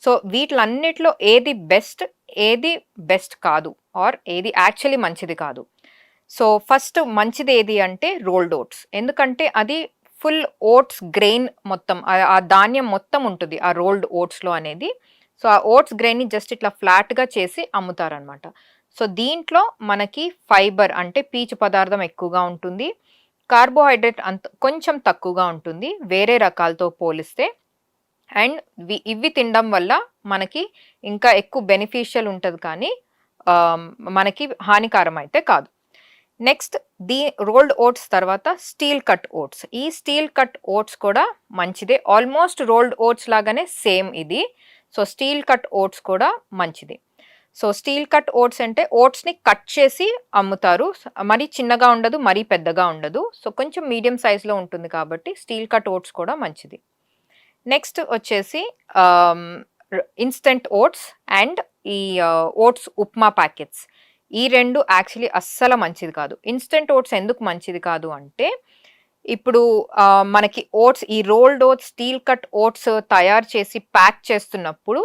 So వీటిలన్నిటిలో ఏది best ఏది best కాదు ఆర్ ఏది యాక్చువల్లీ మంచిది కాదు. సో ఫస్ట్ మంచిది ఏది అంటే రోల్డ్ ఓట్స్. ఎందుకంటే అది ఫుల్ ఓట్స్ గ్రెయిన్ మొత్తం ఆ- ఆ ధాన్యం మొత్తం ఉంటుంది ఆ రోల్డ్ ఓట్స్లో అనేది. సో ఆ ఓట్స్ గ్రెయిన్ని జస్ట్ ఇట్లా ఫ్లాట్గా చేసి అమ్ముతారనమాట. సో దీంట్లో మనకి ఫైబర్ అంటే పీచు పదార్థం ఎక్కువగా ఉంటుంది. కార్బోహైడ్రేట్ అంత కొంచెం తక్కువగా ఉంటుంది. వేరే రకాలతో పోలిస్తే అండ్ ఇవి తినడం వల్ల మనకి ఇంకా ఎక్కువ బెనిఫిషియల్ ఉంటుంది కానీ మనకి హానికరం అయితే కాదు. నెక్స్ట్ దీ రోల్డ్ ఓట్స్ తర్వాత స్టీల్ కట్ ఓట్స్. ఈ స్టీల్ కట్ ఓట్స్ కూడా మంచిదే. ఆల్మోస్ట్ రోల్డ్ ఓట్స్ లాగానే సేమ్ ఇది. సో స్టీల్ కట్ ఓట్స్ కూడా మంచిది. సో స్టీల్ కట్ ఓట్స్ అంటే ఓట్స్ని కట్ చేసి అమ్ముతారు. మరీ చిన్నగా ఉండదు మరీ పెద్దగా ఉండదు. సో కొంచెం మీడియం సైజులో ఉంటుంది కాబట్టి స్టీల్ కట్ ఓట్స్ కూడా మంచిది. నెక్స్ట్ వచ్చేసి ఇన్స్టెంట్ ఓట్స్ అండ్ ఈ uh, ఓట్స్ ఉప్మా ప్యాకెట్స్ ఈ రెండు యాక్చువల్లీ అస్సలు మంచిది కాదు. ఇన్స్టెంట్ ఓట్స్ ఎందుకు మంచిది కాదు అంటే ఇప్పుడు మనకి ఓట్స్ ఈ rolled oats steel cut oats తయారు చేసి ప్యాక్ చేస్తున్నప్పుడు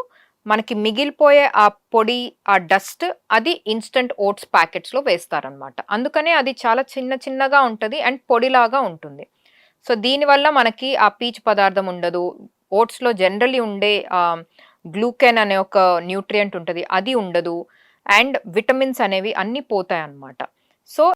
మనకి మిగిలిపోయే ఆ పొడి ఆ డస్ట్ అది ఇన్స్టంట్ ఓట్స్ ప్యాకెట్స్లో వేస్తారనమాట అందుకనే అది చాలా చిన్న చిన్నగా ఉంటుంది అండ్ పొడిలాగా ఉంటుంది. సో దీనివల్ల మనకి ఆ పీచు పదార్థం ఉండదు. ఓట్స్లో జనరలీ ఉండే గ్లూకెన్ అనే ఒక న్యూట్రియంట్ ఉంటుంది అది ఉండదు. అండ్ విటమిన్స్ అనేవి అన్నీ పోతాయి అన్నమాట సో